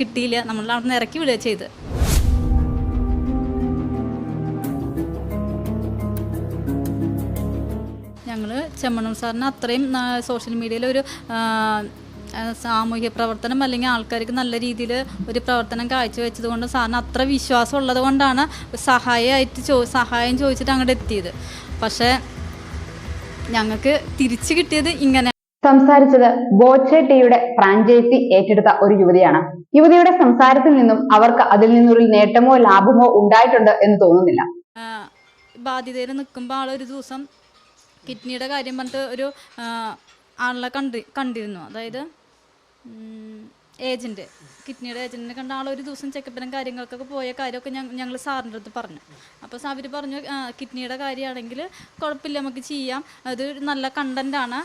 കിട്ടിയില്ല. നമ്മൾ അവിടെ നിന്ന് ഇറക്കി വിടുക ചെയ്ത് ഞങ്ങൾ ചെമ്മണം സാറിന് അത്രയും സോഷ്യൽ മീഡിയയിൽ ഒരു സാമൂഹ്യ പ്രവർത്തനം അല്ലെങ്കിൽ ആൾക്കാർക്ക് നല്ല രീതിയിൽ ഒരു പ്രവർത്തനം കാഴ്ചവെച്ചത് കൊണ്ട് സാറിന് അത്ര വിശ്വാസം ഉള്ളത് കൊണ്ടാണ് സഹായമായിട്ട് ചോ സഹായം ചോദിച്ചിട്ട് അങ്ങോട്ട് എത്തിയത്. പക്ഷേ ഞങ്ങൾക്ക് തിരിച്ചു കിട്ടിയത് ഇങ്ങനെ സംസാരിച്ചത് ബോച്ചെ ടീയുടെ ഫ്രാഞ്ചൈസി ഏറ്റെടുത്ത ഒരു യുവതിയാണ്. യുവതിയുടെ സംസാരത്തിൽ നിന്നും അവർക്ക് അതിൽ നിന്നൊരു നേട്ടമോ ലാഭമോ ഉണ്ടായിട്ടുണ്ട് എന്ന് തോന്നുന്നില്ല. ആ, ബാധിതയിൽ നിൽക്കുമ്പോൾ ആളൊരു ദിവസം കിഡ്നിയുടെ കാര്യം പറഞ്ഞിട്ട് ഒരു ആളിനെ ആളെ കണ്ടി കണ്ടിരുന്നു. അതായത് ഏജന്റ് കിഡ്നിയുടെ ഏജന്റിനെ കണ്ട ആൾ ഒരു ദിവസം ചെക്കപ്പിനും കാര്യങ്ങൾക്കൊക്കെ പോയ കാര്യമൊക്കെ ഞങ്ങൾ സാറിന്റെ അടുത്ത് പറഞ്ഞു. അപ്പോൾ അവർ പറഞ്ഞു കിഡ്നിയുടെ കാര്യമാണെങ്കിൽ കുഴപ്പമില്ല നമുക്ക് ചെയ്യാം. അത് നല്ല കണ്ടന്റാണ്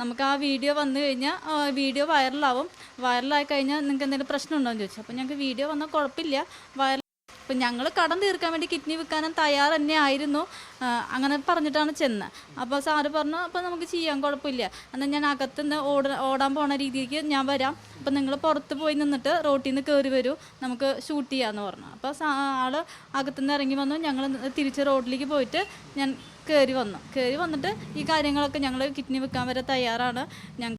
നമുക്ക് ആ വീഡിയോ വന്നു കഴിഞ്ഞാൽ വീഡിയോ വൈറലാവും. വൈറലായി കഴിഞ്ഞാൽ നിങ്ങൾക്ക് എന്തെങ്കിലും പ്രശ്നം എന്ന് ചോദിച്ചു. അപ്പോൾ ഞങ്ങൾക്ക് വീഡിയോ വന്നാൽ കുഴപ്പമില്ല. വൈറൽ അപ്പം ഞങ്ങൾ കടം തീർക്കാൻ വേണ്ടി കിഡ്നി വിൽക്കാനും തയ്യാർ തന്നെ ആയിരുന്നു അങ്ങനെ പറഞ്ഞിട്ടാണ് ചെന്ന്. അപ്പോൾ സാറ് പറഞ്ഞു അപ്പോൾ നമുക്ക് ചെയ്യാൻ കുഴപ്പമില്ല എന്നാൽ ഞാൻ അകത്തുനിന്ന് ഓട ഓടാൻ പോണ രീതിക്ക് ഞാൻ വരാം. അപ്പം നിങ്ങൾ പുറത്ത് പോയി നിന്നിട്ട് റോട്ടിൽ നിന്ന് കയറി വരൂ. നമുക്ക് ഷൂട്ട് ചെയ്യാമെന്ന് പറഞ്ഞു. അപ്പോൾ ആൾ അകത്തുനിന്ന് ഇറങ്ങി വന്നു. ഞങ്ങൾ തിരിച്ച് റോഡിലേക്ക് പോയിട്ട് ഞാൻ കയറി വന്നു. കയറി വന്നിട്ട് ഈ കാര്യങ്ങളൊക്കെ ഞങ്ങൾ കിഡ്നി വിൽക്കാൻ വരെ തയ്യാറാണ്. ഞങ്ങൾ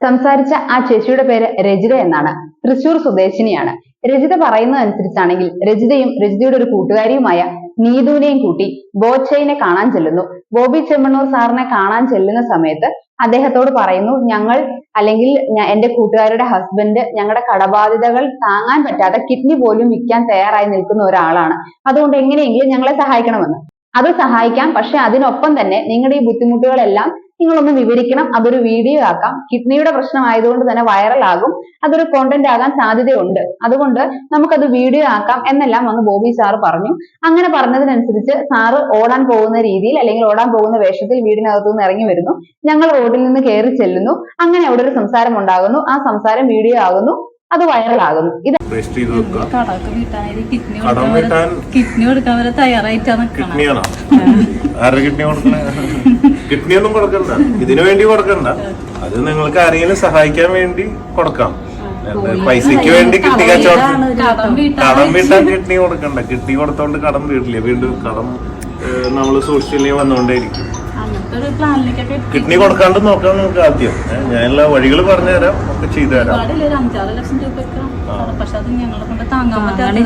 സംസാരിച്ച ആ ചേച്ചിയുടെ പേര് രജിത എന്നാണ്. തൃശൂർ സ്വദേശിനിയാണ്. രജിത പറയുന്നതനുസരിച്ചാണെങ്കിൽ രജിതയും രജിതയുടെ ഒരു കൂട്ടുകാരിയുമായ നീതുവിനെയും കൂട്ടി ബോച്ചയിനെ കാണാൻ ചെല്ലുന്നു. ബോബി ചെമ്മണ്ണൂർ സാറിനെ കാണാൻ ചെല്ലുന്ന സമയത്ത് അദ്ദേഹത്തോട് പറയുന്നു ഞങ്ങൾ അല്ലെങ്കിൽ എന്റെ കൂട്ടുകാരുടെ ഹസ്ബൻഡ് ഞങ്ങളുടെ കടബാധ്യതകൾ താങ്ങാൻ പറ്റാതെ കിഡ്നി പോലും വിൽക്കാൻ തയ്യാറായി നിൽക്കുന്ന ഒരാളാണ്. അതുകൊണ്ട് എങ്ങനെയെങ്കിലും ഞങ്ങളെ സഹായിക്കണമെന്ന്. അത് സഹായിക്കാം പക്ഷെ അതിനൊപ്പം തന്നെ നിങ്ങളുടെ ഈ ബുദ്ധിമുട്ടുകളെല്ലാം നിങ്ങളൊന്ന് വിവരിക്കണം. അതൊരു വീഡിയോ ആക്കാം. കിഡ്നിയുടെ പ്രശ്നം ആയതുകൊണ്ട് തന്നെ വൈറൽ ആകും. അതൊരു കോണ്ടന്റ് ആകാൻ സാധ്യതയുണ്ട്. അതുകൊണ്ട് നമുക്കത് വീഡിയോ ആക്കാം എന്നെല്ലാം വന്ന് ബോബി സാറ് പറഞ്ഞു. അങ്ങനെ പറഞ്ഞതിനനുസരിച്ച് സാറ് ഓടാൻ പോകുന്ന രീതിയിൽ അല്ലെങ്കിൽ ഓടാൻ പോകുന്ന വേഷത്തിൽ വീടിനകത്തു നിന്ന് ഇറങ്ങി വരുന്നു. ഞങ്ങൾ റോഡിൽ നിന്ന് കയറി ചെല്ലുന്നു. അങ്ങനെ അവിടെ ഒരു സംസാരം ഉണ്ടാകുന്നു. ആ സംസാരം വീഡിയോ ആകുന്നു. അത് viral ആകുന്നു. ഇത് കിഡ്നി കടം വീട്ടാൻ കിഡ്നി കൊടുക്കാൻ വരെ തയ്യാറായിട്ടാണ് കിഡ്നിയാണോ? ആരുടെ കിഡ്നി കൊടുക്കണേ? കിഡ്നി ഒന്നും കൊടുക്കണ്ട. ഇതിനു വേണ്ടി കൊടുക്കണ്ട. അത് നിങ്ങൾക്ക് ആരെങ്കിലും സഹായിക്കാൻ വേണ്ടി കൊടുക്കാം. പൈസക്ക് വേണ്ടി കിഡ്നി കച്ചവടം കടം വീട്ടാൻ കിഡ്നി കൊടുക്കണ്ട. കിഡ്നി കൊടുത്തോണ്ട് കടം വീട്ടില്ല വീണ്ടും കടം നമ്മൾ സൂക്ഷിച്ചില്ലേ വന്നുകൊണ്ടേയിരിക്കും കിഡ്നി കൊടുക്കാണ്ട് നോക്കാം നമുക്ക് ആദ്യം. ഞാൻ എല്ലാ വഴികൾ പറഞ്ഞുതരാം. ഒക്കെ ചെയ്തുതരാം. പക്ഷെ അത് ഞങ്ങളെ കൊണ്ട് താങ്ങാൻ പറ്റാത്ത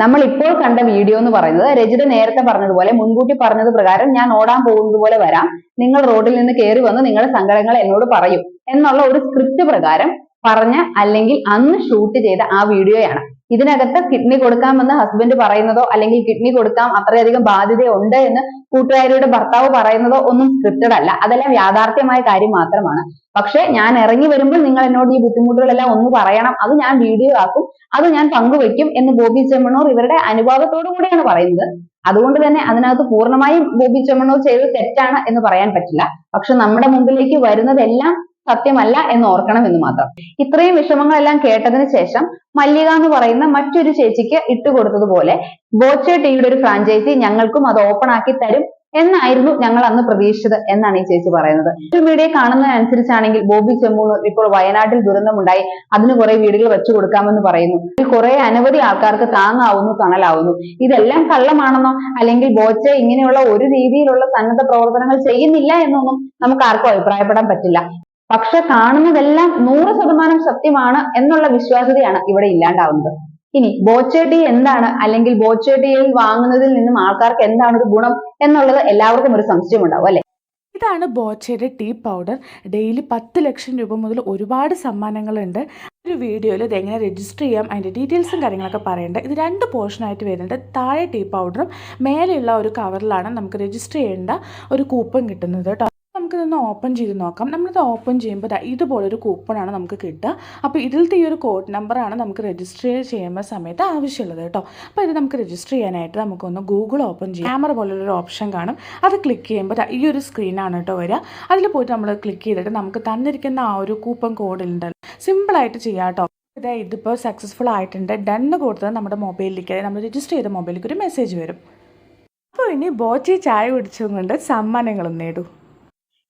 നമ്മൾ ഇപ്പോൾ കണ്ട വീഡിയോ എന്ന് പറയുന്നത് രജിത നേരത്തെ പറഞ്ഞതുപോലെ മുൻകൂട്ടി പറഞ്ഞത് പ്രകാരം ഞാൻ ഓടാൻ പോകുന്നത് പോലെ വരാം. നിങ്ങൾ റോഡിൽ നിന്ന് കയറി വന്ന് നിങ്ങളുടെ സങ്കടങ്ങൾ എന്നോട് പറയും. എന്നുള്ള ഒരു സ്ക്രിപ്റ്റ് പ്രകാരം പറഞ്ഞ അല്ലെങ്കിൽ അന്ന് ഷൂട്ട് ചെയ്ത ആ വീഡിയോയാണ്. ഇതിനകത്ത് കിഡ്നി കൊടുക്കാമെന്ന് ഹസ്ബൻഡ് പറയുന്നതോ അല്ലെങ്കിൽ കിഡ്നി കൊടുക്കാം അത്രയധികം ബാധ്യതയുണ്ട് എന്ന് കൂട്ടുകാരിയുടെ ഭർത്താവ് പറയുന്നതോ ഒന്നും സ്ക്രിപ്റ്റഡ് അല്ല. അതെല്ലാം യാഥാർത്ഥ്യമായ കാര്യം മാത്രമാണ്. പക്ഷെ ഞാൻ ഇറങ്ങി വരുമ്പോൾ നിങ്ങൾ എന്നോട് ഈ ബുദ്ധിമുട്ടുകളെല്ലാം ഒന്ന് പറയണം. അത് ഞാൻ വീഡിയോ ആക്കും. അത് ഞാൻ പങ്കുവെക്കും എന്ന് ബോബി ചെമ്മണ്ണൂർ ഇവരുടെ അനുഭാവത്തോടു കൂടിയാണ് പറയുന്നത്. അതുകൊണ്ട് തന്നെ അതിനകത്ത് പൂർണമായും ബോബി ചെമ്മണ്ണൂർ ചെയ്തത് തെറ്റാണ് എന്ന് പറയാൻ പറ്റില്ല. പക്ഷെ നമ്മുടെ മുമ്പിലേക്ക് വരുന്നതെല്ലാം സത്യമല്ല എന്ന് ഓർക്കണം എന്ന് മാത്രം. ഇത്രയും വിഷമങ്ങളെല്ലാം കേട്ടതിന് ശേഷം മല്ലിക എന്ന് പറയുന്ന മറ്റൊരു ചേച്ചിക്ക് ഇട്ടുകൊടുത്തതുപോലെ ബോച്ചെ ടീയുടെ ഒരു ഫ്രാഞ്ചൈസി ഞങ്ങൾക്കും അത് ഓപ്പൺ ആക്കി തരും എന്നായിരുന്നു ഞങ്ങൾ അന്ന് പ്രതീക്ഷിച്ചത് എന്നാണ് ഈ ചേച്ചി പറയുന്നത്. സോഷ്യൽ മീഡിയ കാണുന്നതനുസരിച്ചാണെങ്കിൽ ബോബി ചെമ്മൂന്ന് ഇപ്പോൾ വയനാട്ടിൽ ദുരന്തമുണ്ടായി അതിന് കുറെ വീടുകൾ വെച്ചു കൊടുക്കാമെന്ന് പറയുന്നു. കുറെ അനവധി ആൾക്കാർക്ക് താങ്ങാവുന്നു തണലാവുന്നു. ഇതെല്ലാം കള്ളമാണെന്നോ അല്ലെങ്കിൽ ബോച്ച ഇങ്ങനെയുള്ള ഒരു രീതിയിലുള്ള സന്നദ്ധ പ്രവർത്തനങ്ങൾ ചെയ്യുന്നില്ല എന്നൊന്നും നമുക്ക് ആർക്കും അഭിപ്രായപ്പെടാൻ പറ്റില്ല. പക്ഷെ കാണുന്നതെല്ലാം നൂറ് ശതമാനം സത്യമാണ് എന്നുള്ള വിശ്വാസ്യതയാണ് ഇവിടെ ഇല്ലാണ്ടാവുന്നത്. ഇനി ബോച്ചേട്ടി എന്താണ്? അല്ലെങ്കിൽ ബോച്ചേട്ടിയിൽ വാങ്ങുന്നതിൽ നിന്നും ആൾക്കാർക്ക് എന്താണ് ഒരു ഗുണം എന്നുള്ളത് എല്ലാവർക്കും ഒരു സംശയം ഉണ്ടാവും അല്ലെ? ഇതാണ് ബോച്ചയുടെ ടീ പൗഡർ. ഡെയിലി പത്ത് ലക്ഷം രൂപ മുതൽ ഒരുപാട് സമ്മാനങ്ങളുണ്ട്. ഒരു വീഡിയോയിൽ ഇത് എങ്ങനെ രജിസ്റ്റർ ചെയ്യാം അതിന്റെ ഡീറ്റെയിൽസും കാര്യങ്ങളൊക്കെ പറയേണ്ടത് ഇത് രണ്ട് പോർഷനായിട്ട് വരുന്നുണ്ട്. താഴെ ടീ പൗഡറും മേലെയുള്ള ഒരു കവറിലാണ് നമുക്ക് രജിസ്റ്റർ ചെയ്യേണ്ട ഒരു കൂപ്പൺ കിട്ടുന്നത് കേട്ടോ. നമുക്കിതൊന്ന് ഓപ്പൺ ചെയ്ത് നോക്കാം. നമ്മളിത് ഓപ്പൺ ചെയ്യുമ്പോൾ ഇതാ ഇതുപോലൊരു കൂപ്പണാണ് നമുക്ക് കിട്ടുക. അപ്പോൾ ഇതിലത്തെ ഈ ഒരു കോഡ് നമ്പറാണ് നമുക്ക് രജിസ്റ്റർ ചെയ്യുമ്പോൾ സമയത്ത് ആവശ്യമുള്ളത് കേട്ടോ. അപ്പോൾ ഇത് നമുക്ക് രജിസ്റ്റർ ചെയ്യാനായിട്ട് നമുക്കൊന്ന് ഗൂഗിൾ ഓപ്പൺ ചെയ്യാം. ക്യാമറ പോലുള്ളൊരു ഓപ്ഷൻ കാണും. അത് ക്ലിക്ക് ചെയ്യുമ്പോൾ ഈ ഒരു സ്ക്രീനാണ് കേട്ടോ വരിക. അതിൽ പോയിട്ട് നമ്മൾ ക്ലിക്ക് ചെയ്തിട്ട് നമുക്ക് തന്നിരിക്കുന്ന ആ ഒരു കൂപ്പൺ കോഡിലുണ്ടല്ലോ സിമ്പിളായിട്ട് ചെയ്യാം കേട്ടോ. ഇതാ ഇതിപ്പോൾ സക്സസ്ഫുൾ ആയിട്ടുണ്ട്. ഡൺ കൊടുത്തത് നമ്മുടെ മൊബൈലിലേക്ക് നമ്മൾ രജിസ്റ്റർ ചെയ്ത മൊബൈലിലേക്ക് ഒരു മെസ്സേജ് വരും. അപ്പോൾ ഇനി ബോച്ചി ചായ കുടിച്ചുകൊണ്ട് സമ്മാനങ്ങളും നേടൂ.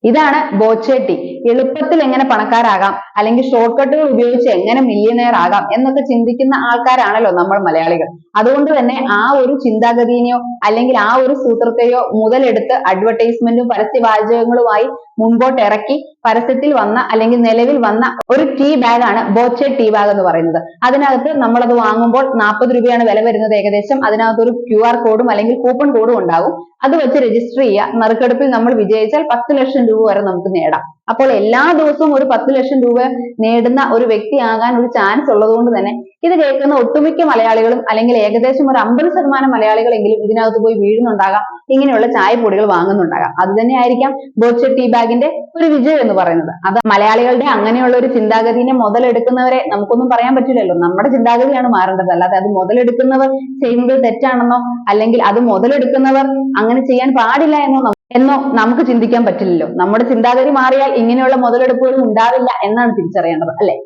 ഇതാണ് ബോച്ചേട്ടി. എളുപ്പത്തിൽ എങ്ങനെ പണക്കാരാകാം? അല്ലെങ്കിൽ ഷോർട്ട് കട്ടുകൾ ഉപയോഗിച്ച് എങ്ങനെ മില്യനെയർ ആകാം? എന്നൊക്കെ ചിന്തിക്കുന്ന ആൾക്കാരാണല്ലോ നമ്മൾ മലയാളികൾ. അതുകൊണ്ട് തന്നെ ആ ഒരു ചിന്താഗതിനെയോ അല്ലെങ്കിൽ ആ ഒരു സൂത്രത്തെയോ മുതലെടുത്ത് അഡ്വർടൈസ്മെന്റും പരസ്യവാചകങ്ങളുമായി മുൻപോട്ട് ഇറക്കി പരസ്യത്തിൽ വന്ന അല്ലെങ്കിൽ നിലവിൽ വന്ന ഒരു ടീ ബാഗ് ആണ് ബോച്ചെ ടീ ബാഗ് എന്ന് പറയുന്നത്. അതിനകത്ത് നമ്മളത് വാങ്ങുമ്പോൾ നാൽപ്പത് രൂപയാണ് വില വരുന്നത് ഏകദേശം. അതിനകത്ത് ഒരു ക്യു ആർ കോഡും അല്ലെങ്കിൽ കൂപ്പൺ കോഡും ഉണ്ടാകും അത് വെച്ച് രജിസ്റ്റർ ചെയ്യുക. നറുക്കെടുപ്പിൽ നമ്മൾ വിജയിച്ചാൽ പത്ത് ലക്ഷം രൂപ വരെ നമുക്ക് നേടാം. അപ്പോൾ എല്ലാ ദിവസവും ഒരു പത്ത് ലക്ഷം രൂപ നേടുന്ന ഒരു വ്യക്തിയാകാൻ ഒരു ചാൻസ് ഉള്ളത് കൊണ്ട് തന്നെ ഇത് കേൾക്കുന്ന ഒട്ടുമിക്ക മലയാളികളും അല്ലെങ്കിൽ ഏകദേശം ഒരു അമ്പത് ശതമാനം മലയാളികളെങ്കിലും ഇതിനകത്ത് പോയി വീഴുന്നുണ്ടാകാം. ഇങ്ങനെയുള്ള ചായപ്പൊടികൾ വാങ്ങുന്നുണ്ടാകാം. അത് തന്നെയായിരിക്കാം ബോച്ച ടീ ബാഗിന്റെ ഒരു വിജയം എന്ന് പറയുന്നത്. അത് മലയാളികളുടെ അങ്ങനെയുള്ള ഒരു ചിന്താഗതിനെ മുതലെടുക്കുന്നവരെ നമുക്കൊന്നും പറയാൻ പറ്റില്ലല്ലോ. നമ്മുടെ ചിന്താഗതിയാണ് മാറേണ്ടത്. അല്ലാതെ അത് മുതലെടുക്കുന്നവർ ചെയ്യുന്നത് തെറ്റാണെന്നോ അല്ലെങ്കിൽ അത് മുതലെടുക്കുന്നവർ അങ്ങനെ ചെയ്യാൻ പാടില്ല എന്നോ എന്നോ നമുക്ക് ചിന്തിക്കാൻ പറ്റില്ലല്ലോ. നമ്മുടെ ചിന്താഗതി മാറിയാൽ ഇങ്ങനെയുള്ള മുതലെടുപ്പുകൾ ഉണ്ടാവില്ല എന്നാണ് തിരിച്ചറിയേണ്ടത് അല്ലെ?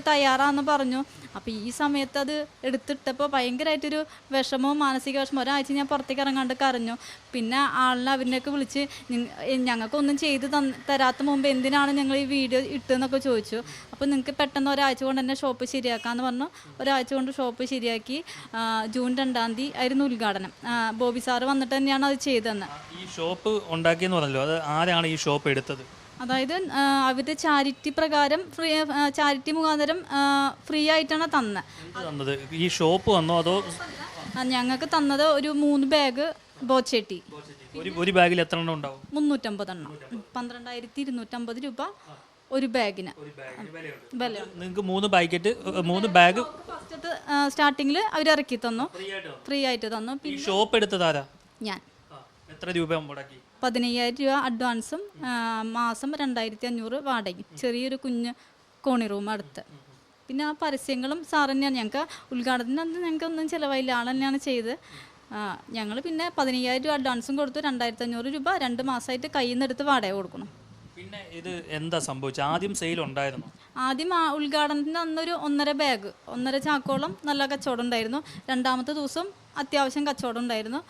തയ്യാറാന്ന് പറഞ്ഞു. അപ്പോൾ ഈ സമയത്ത് അത് എടുത്തിട്ടപ്പോൾ ഭയങ്കരമായിട്ടൊരു വിഷമവും മാനസിക വിഷമവും. ഒരാഴ്ച ഞാൻ പുറത്തേക്ക് ഇറങ്ങാണ്ട് കരഞ്ഞു. പിന്നെ ആളിനെ അവരിനെയൊക്കെ വിളിച്ച് ഞങ്ങൾക്കൊന്നും ചെയ്ത് തരാത്ത മുമ്പ് എന്തിനാണ് ഞങ്ങൾ ഈ വീഡിയോ ഇട്ടെന്നൊക്കെ ചോദിച്ചു. അപ്പോൾ നിങ്ങൾക്ക് പെട്ടെന്ന് ഒരാഴ്ച കൊണ്ട് തന്നെ ഷോപ്പ് ശരിയാക്കാമെന്ന് പറഞ്ഞു. ഒരാഴ്ച കൊണ്ട് ഷോപ്പ് ശരിയാക്കി. ജൂൺ രണ്ടാം തീയതി ആയിരുന്നു ഉദ്ഘാടനം. ബോബി സാറ് വന്നിട്ട് തന്നെയാണ് അത് ചെയ്തതെന്ന്. ഈ ഷോപ്പ് ഉണ്ടാക്കിയെന്ന് പറഞ്ഞല്ലോ. അത് ആരാണ് ഈ ഷോപ്പ് എടുത്തത്? അതായത് അവരുടെ ചാരിറ്റി പ്രകാരം ഫ്രീ ചാരിറ്റി മുഖാന്തരം ഫ്രീ ആയിട്ടാണ് തന്നത്? ഈ ഷോപ്പ് വന്നോ അതോ ഞങ്ങൾക്ക് തന്നത് ഒരു മൂന്ന് ബാഗ് ബോച്ചേട്ടി. ഒരു ബാഗിൽ എത്ര എണ്ണം ഉണ്ടാവും? മുന്നൂറ്റമ്പത് എണ്ണം പന്ത്രണ്ടായിരത്തി ഇരുന്നൂറ്റമ്പത് രൂപ ഒരു ബാഗിന് വില നിങ്ങൾക്ക് മൂന്ന് പാക്കറ്റ് മൂന്ന് ബാഗ് ഫസ്റ്റ് സ്റ്റാർട്ടിങ്ങിൽ അവർ ഇറക്കി തന്നു. ഫ്രീ ആയിട്ട് തന്നു. പിന്നെ ഷോപ്പ് എടുത്തതാരാ ഞാൻ. എത്ര രൂപ മുടക്കി? പതിനയ്യായിരം രൂപ അഡ്വാൻസും മാസം രണ്ടായിരത്തി അഞ്ഞൂറ് വാടകയും. ചെറിയൊരു കുഞ്ഞ് കോണി റൂം അടുത്ത്. പിന്നെ ആ പരസ്യങ്ങളും സാർ തന്നെയാണ്. ഞങ്ങൾക്ക് ഉദ്ഘാടനത്തിന് അന്ന് ഞങ്ങൾക്ക് ഒന്നും ചിലവായില്ല. ആൾ തന്നെയാണ് ചെയ്ത്. ഞങ്ങൾ പിന്നെ പതിനയ്യായിരം രൂപ അഡ്വാൻസും കൊടുത്തു. രണ്ടായിരത്തി അഞ്ഞൂറ് രൂപ രണ്ട് മാസമായിട്ട് കയ്യിൽ നിന്ന് എടുത്ത് വാടക കൊടുക്കണം. പിന്നെ ഇത് എന്താ സംഭവിച്ചത്? ആദ്യം സെയിൽ ഉണ്ടായിരുന്നു? ആദ്യം ആ ഉദ്ഘാടനത്തിന് അന്നൊരു ഒന്നര ബാഗ് ഒന്നര ചാക്കോളം നല്ല കച്ചവടം ഉണ്ടായിരുന്നു. രണ്ടാമത്തെ ദിവസം അത്യാവശ്യം കച്ചവടം ഉണ്ടായിരുന്നു.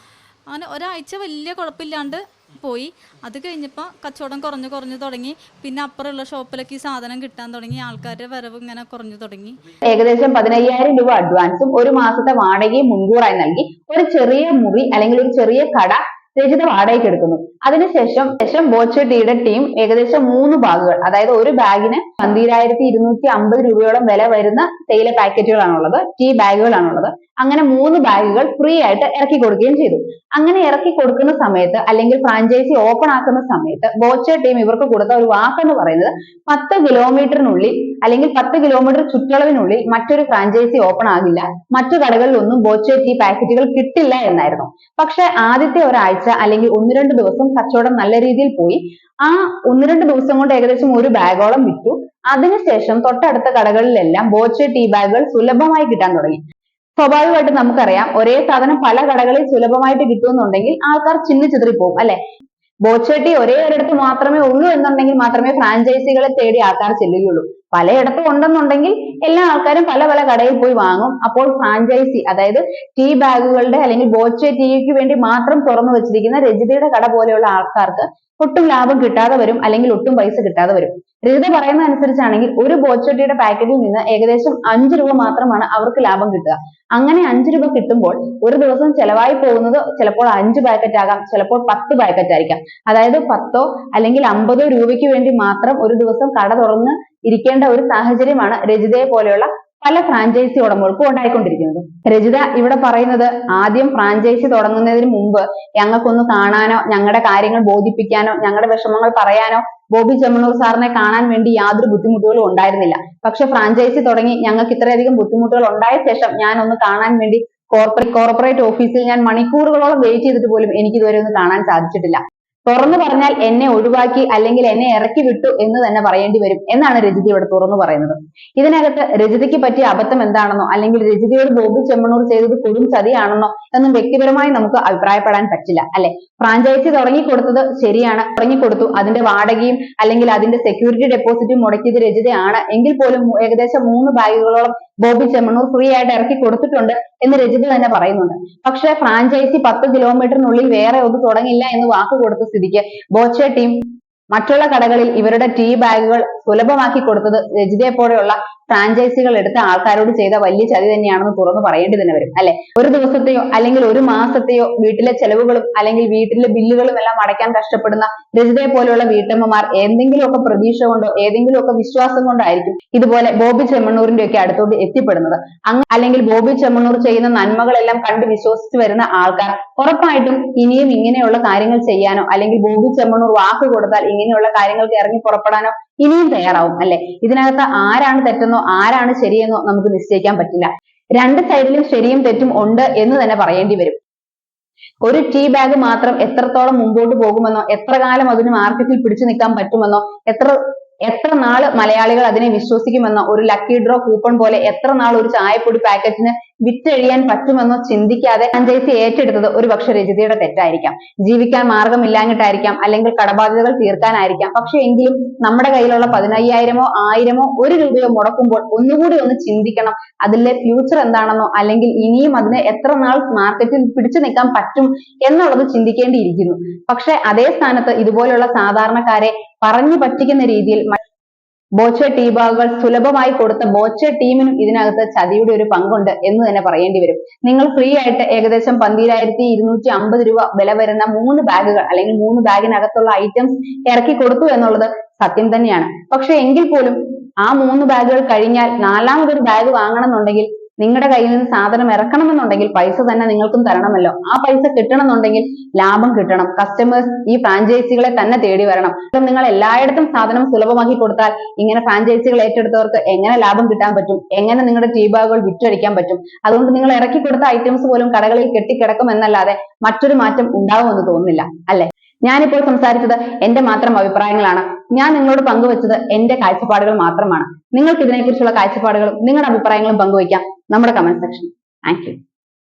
അങ്ങനെ ഒരാഴ്ച വലിയ കുഴപ്പമില്ലാണ്ട് പോയി. അത് കഴിഞ്ഞപ്പോൾ കച്ചവടം കുറഞ്ഞു കുറഞ്ഞു തുടങ്ങി. പിന്നെ അപ്പുറമുള്ള ഷോപ്പിലൊക്കെ ഈ സാധനം കിട്ടാൻ തുടങ്ങി. ആൾക്കാരുടെ വരവ് ഇങ്ങനെ കുറഞ്ഞു തുടങ്ങി. ഏകദേശം പതിനയ്യായിരം രൂപ അഡ്വാൻസും ഒരു മാസത്തെ വാടകയും മുൻകൂറായി നൽകി. ഒരു ചെറിയ മുറി അല്ലെങ്കിൽ ഒരു ചെറിയ കട രചിത വാടകയ്ക്ക് എടുക്കുന്നു. അതിനുശേഷം ശേഷം ബോച്ചട്ടിയുടെ ടീം ഏകദേശം മൂന്ന് ബാഗുകൾ അതായത് ഒരു ബാഗിന് പന്തിരായിരത്തി ഇരുന്നൂറ്റി അമ്പത് രൂപയോളം വില വരുന്ന തേയില പാക്കറ്റുകളാണുള്ളത് ടീ ബാഗുകളാണുള്ളത്. അങ്ങനെ മൂന്ന് ബാഗുകൾ ഫ്രീ ആയിട്ട് ഇറക്കി കൊടുക്കുകയും ചെയ്തു. അങ്ങനെ ഇറക്കി കൊടുക്കുന്ന സമയത്ത് അല്ലെങ്കിൽ ഫ്രാഞ്ചൈസി ഓപ്പൺ ആക്കുന്ന സമയത്ത് ബോച്ച ടീം ഇവർക്ക് കൊടുത്ത ഒരു വാക്ക് എന്ന് പറയുന്നത് പത്ത് കിലോമീറ്ററിനുള്ളിൽ അല്ലെങ്കിൽ പത്ത് കിലോമീറ്റർ ചുറ്റളവിനുള്ളിൽ മറ്റൊരു ഫ്രാഞ്ചൈസി ഓപ്പൺ ആകില്ല. മറ്റു കടകളിലൊന്നും ബോച്ച ടീ പാക്കറ്റുകൾ കിട്ടില്ല എന്നായിരുന്നു. പക്ഷെ ആദ്യത്തെ ഒരാഴ്ച അല്ലെങ്കിൽ ഒന്ന് രണ്ട് ദിവസം കച്ചവടം നല്ല രീതിയിൽ പോയി. ആ ഒന്ന് രണ്ട് ദിവസം കൊണ്ട് ഏകദേശം ഒരു ബാഗോളം വിറ്റു. അതിനുശേഷം തൊട്ടടുത്ത കടകളിലെല്ലാം ബോച്ച ടീ ബാഗുകൾ സുലഭമായി കിട്ടാൻ തുടങ്ങി. സ്വാഭാവികമായിട്ട് നമുക്കറിയാം ഒരേ സാധനം പല കടകളിൽ സുലഭമായിട്ട് കിട്ടുമെന്നുണ്ടെങ്കിൽ ആൾക്കാർ ചിന്നിച്ചിതറി പോകും അല്ലെ? ബോച്ചട്ടി ഒരേ ഒരിടത്ത് മാത്രമേ ഉള്ളൂ എന്നുണ്ടെങ്കിൽ മാത്രമേ ഫ്രാഞ്ചൈസികളെ തേടി ആൾക്കാർ ചെല്ലുകയുള്ളൂ. പലയിടത്തും ഉണ്ടെന്നുണ്ടെങ്കിൽ എല്ലാ ആൾക്കാരും പല പല കടയിൽ പോയി വാങ്ങും. അപ്പോൾ ഫ്രാഞ്ചൈസി അതായത് ടീ ബാഗുകളുടെ അല്ലെങ്കിൽ ബോച്ച ടീക്ക് വേണ്ടി മാത്രം തുറന്നു വെച്ചിരിക്കുന്ന രജിതയുടെ കട പോലെയുള്ള ആൾക്കാർക്ക് ഒട്ടും ലാഭം കിട്ടാതെ വരും അല്ലെങ്കിൽ ഒട്ടും പൈസ കിട്ടാതെ വരും. രജിത പറയുന്ന അനുസരിച്ചാണെങ്കിൽ ഒരു ബോച്ചട്ടിയുടെ പാക്കറ്റിൽ നിന്ന് ഏകദേശം അഞ്ച് രൂപ മാത്രമാണ് അവർക്ക് ലാഭം കിട്ടുക. അങ്ങനെ അഞ്ച് രൂപ കിട്ടുമ്പോൾ ഒരു ദിവസം ചെലവായി പോകുന്നത് ചിലപ്പോൾ അഞ്ച് പാക്കറ്റ് ആകാം ചിലപ്പോൾ പത്ത് പാക്കറ്റ് ആയിരിക്കാം. അതായത് പത്തോ അല്ലെങ്കിൽ അമ്പതോ രൂപയ്ക്ക് വേണ്ടി മാത്രം ഒരു ദിവസം കട തുറന്ന് ഇരിക്കേണ്ട ഒരു സാഹചര്യമാണ് രജിതയെ പോലെയുള്ള പല ഫ്രാഞ്ചൈസി ഉടമകൾക്കും ഉണ്ടായിക്കൊണ്ടിരിക്കുന്നത്. രജിത ഇവിടെ പറയുന്നത് ആദ്യം ഫ്രാഞ്ചൈസി തുടങ്ങുന്നതിന് മുമ്പ് ഞങ്ങൾക്കൊന്ന് കാണാനോ ഞങ്ങളുടെ കാര്യങ്ങൾ ബോധിപ്പിക്കാനോ ഞങ്ങളുടെ വിഷമങ്ങൾ പറയാനോ ബോബി ചെമ്മണൂർ സാറിനെ കാണാൻ വേണ്ടി യാതൊരു ബുദ്ധിമുട്ടുകളും ഉണ്ടായിരുന്നില്ല. പക്ഷെ ഫ്രാഞ്ചൈസി തുടങ്ങി ഞങ്ങൾക്ക് ഇത്രയധികം ബുദ്ധിമുട്ടുകൾ ഉണ്ടായ ശേഷം ഞാൻ ഒന്ന് കാണാൻ വേണ്ടി കോർപ്പറേറ്റ് കോർപ്പറേറ്റ് ഓഫീസിൽ ഞാൻ മണിക്കൂറുകളോളം വെയിറ്റ് ചെയ്തിട്ട് പോലും എനിക്ക് ഇതുവരെ ഒന്ന് കാണാൻ സാധിച്ചിട്ടില്ല. തുറന്നു പറഞ്ഞാൽ എന്നെ ഒഴിവാക്കി അല്ലെങ്കിൽ എന്നെ ഇറക്കി വിട്ടു എന്ന് തന്നെ പറയേണ്ടി വരും എന്നാണ് രജിത ഇവിടെ തുറന്നു പറയുന്നത്. ഇതിനകത്ത് രജിതയ്ക്ക് പറ്റിയ അബദ്ധം എന്താണെന്നോ അല്ലെങ്കിൽ രജിതയോട് ബോബി ചെമ്മണൂർ ചെയ്തത് കൊടും ചതിയാണെന്നോ എന്നും വ്യക്തിപരമായി നമുക്ക് അഭിപ്രായപ്പെടാൻ പറ്റില്ല അല്ലെ? ഫ്രാഞ്ചൈസി തുടങ്ങിക്കൊടുത്തത് ശരിയാണ് തുടങ്ങിക്കൊടുത്തു. അതിന്റെ വാടകയും അല്ലെങ്കിൽ അതിന്റെ സെക്യൂരിറ്റി ഡെപ്പോസിറ്റും മുടക്കിയത് രജിതയാണ്. എങ്കിൽ പോലും ഏകദേശം മൂന്ന് ബാഗുകളോളം ബോബി ചെമ്മണൂർ ഫ്രീ ആയിട്ട് ഇറക്കി കൊടുത്തിട്ടുണ്ട് എന്ന് രജിത തന്നെ പറയുന്നുണ്ട്. പക്ഷെ ഫ്രാഞ്ചൈസി പത്ത് കിലോമീറ്ററിനുള്ളിൽ വേറെ ഒന്ന് തുടങ്ങില്ല എന്ന് വാക്ക് കൊടുത്ത സ്ഥിതിക്ക് ബോച്ചെ ടീം മറ്റുള്ള കടകളിൽ ഇവരുടെ ടീ ബാഗുകൾ സുലഭമാക്കി കൊടുത്തത് രജിതയെ പോലെയുള്ള ഫ്രാഞ്ചൈസികൾ എടുത്ത ആൾക്കാരോട് ചെയ്ത വലിയ ചതി തന്നെയാണെന്ന് തുറന്നു പറയേണ്ടി തന്നെ വരും അല്ലെ? ഒരു ദിവസത്തെയോ അല്ലെങ്കിൽ ഒരു മാസത്തെയോ വീട്ടിലെ ചെലവുകളും അല്ലെങ്കിൽ വീട്ടിലെ ബില്ലുകളും എല്ലാം അടയ്ക്കാൻ കഷ്ടപ്പെടുന്ന രജിതയെ പോലെയുള്ള വീട്ടമ്മമാർ എന്തെങ്കിലുമൊക്കെ പ്രതീക്ഷ കൊണ്ടോ ഏതെങ്കിലുമൊക്കെ വിശ്വാസം കൊണ്ടായിരിക്കും ഇതുപോലെ ബോബി ചെമ്മണ്ണൂരിന്റെ ഒക്കെ അടുത്തോട്ട് എത്തിപ്പെടുന്നത്. അങ്ങ് അല്ലെങ്കിൽ ബോബി ചെമ്മണ്ണൂർ ചെയ്യുന്ന നന്മകളെല്ലാം കണ്ട് വിശ്വസിച്ച് വരുന്ന ആൾക്കാർ ഉറപ്പായിട്ടും ഇനിയും ഇങ്ങനെയുള്ള കാര്യങ്ങൾ ചെയ്യാനോ അല്ലെങ്കിൽ ബോബി ചെമ്മണ്ണൂർ വാക്ക് കൊടുത്താൽ ഇങ്ങനെയുള്ള കാര്യങ്ങൾക്ക് ഇറങ്ങി പുറപ്പെടാനോ ഇനിയും തയ്യാറാവും അല്ലെ? ഇതിനകത്ത് ആരാണ് തെറ്റെന്നോ ആരാണ് ശരിയെന്നോ നമുക്ക് നിശ്ചയിക്കാൻ പറ്റില്ല. രണ്ട് സൈഡിലും ശരിയും തെറ്റും ഉണ്ട് എന്ന് തന്നെ പറയേണ്ടി വരും. ഒരു ടീ ബാഗ് മാത്രം എത്രത്തോളം മുമ്പോട്ട് പോകുമെന്നോ എത്ര കാലം അതിന് മാർക്കറ്റിൽ പിടിച്ചു നിൽക്കാൻ പറ്റുമെന്നോ എത്ര എത്ര നാൾ മലയാളികൾ അതിനെ വിശ്വസിക്കുമെന്നോ ഒരു ലക്കി ഡ്രോ കൂപ്പൺ പോലെ എത്ര നാൾ ഒരു ചായപ്പൊടി പാക്കറ്റിന് വിറ്റഴിയാൻ പറ്റുമെന്നോ ചിന്തിക്കാതെ ഫ്രാഞ്ചൈസി ഏറ്റെടുത്തത് ഒരു പക്ഷെ രജിതയുടെ തെറ്റായിരിക്കാം. ജീവിക്കാൻ മാർഗമില്ലാഞ്ഞിട്ടായിരിക്കാം അല്ലെങ്കിൽ കടബാധ്യതകൾ തീർക്കാനായിരിക്കാം. പക്ഷെ എങ്കിലും നമ്മുടെ കയ്യിലുള്ള പതിനയ്യായിരമോ ആയിരമോ ഒരു രൂപയോ മുടക്കുമ്പോൾ ഒന്നുകൂടി ഒന്ന് ചിന്തിക്കണം. അതിലെ ഫ്യൂച്ചർ എന്താണെന്നോ അല്ലെങ്കിൽ ഇനിയും അതിന് എത്ര നാൾ മാർക്കറ്റിൽ പിടിച്ചു നിൽക്കാൻ പറ്റും എന്നുള്ളത് ചിന്തിക്കേണ്ടിയിരിക്കുന്നു. പക്ഷെ അതേ സ്ഥാനത്ത് ഇതുപോലുള്ള സാധാരണക്കാരെ പറഞ്ഞു പറ്റിക്കുന്ന രീതിയിൽ ബോച്ചെ ടീ ബാഗുകൾ സുലഭമായി കൊടുത്ത ബോച്ച ടീമിനും ഇതിനകത്ത് ചതിയുടെ ഒരു പങ്കുണ്ട് എന്ന് തന്നെ പറയേണ്ടി വരും. നിങ്ങൾ ഫ്രീ ആയിട്ട് ഏകദേശം പന്തിരായിരത്തി ഇരുന്നൂറ്റി അമ്പത് രൂപ വില വരുന്ന മൂന്ന് ബാഗുകൾ അല്ലെങ്കിൽ മൂന്ന് ബാഗിനകത്തുള്ള ഐറ്റംസ് ഇറക്കി കൊടുത്തു എന്നുള്ളത് സത്യം തന്നെയാണ്. പക്ഷെ എങ്കിൽ പോലും ആ മൂന്ന് ബാഗുകൾ കഴിഞ്ഞാൽ നാലാമതൊരു ബാഗ് വാങ്ങണമെന്നുണ്ടെങ്കിൽ നിങ്ങളുടെ കയ്യിൽ നിന്ന് സാധനം ഇറക്കണമെന്നുണ്ടെങ്കിൽ പൈസ തന്നെ നിങ്ങൾക്കും തരണമല്ലോ. ആ പൈസ കിട്ടണമെന്നുണ്ടെങ്കിൽ ലാഭം കിട്ടണം. കസ്റ്റമേഴ്സ് ഈ ഫ്രാഞ്ചൈസികളെ തന്നെ തേടി വരണം. നിങ്ങൾ എല്ലായിടത്തും സാധനം സുലഭമാക്കി കൊടുത്താൽ ഇങ്ങനെ ഫ്രാഞ്ചൈസികൾ ഏറ്റെടുത്തവർക്ക് എങ്ങനെ ലാഭം കിട്ടാൻ പറ്റും? എങ്ങനെ നിങ്ങളുടെ ടീ ബാഗുകൾ വിറ്റഴിക്കാൻ പറ്റും? അതുകൊണ്ട് നിങ്ങൾ ഇറക്കി കൊടുത്ത ഐറ്റംസ് പോലും കടകളിൽ കെട്ടിക്കിടക്കും എന്നല്ലാതെ മറ്റൊരു മാറ്റം ഉണ്ടാവുമെന്ന് തോന്നുന്നില്ല. അല്ലെ? ഞാനിപ്പോൾ സംസാരിച്ചത് എന്റെ മാത്രം അഭിപ്രായങ്ങളാണ്. ഞാൻ നിങ്ങളോട് പങ്കുവച്ചത് എന്റെ കാഴ്ചപ്പാടുകൾ മാത്രമാണ്. നിങ്ങൾക്ക് ഇതിനെക്കുറിച്ചുള്ള കാഴ്ചപ്പാടുകളും നിങ്ങളുടെ അഭിപ്രായങ്ങളും പങ്കുവയ്ക്കാം നമ്മുടെ കമന്റ് സെക്ഷൻ താങ്ക്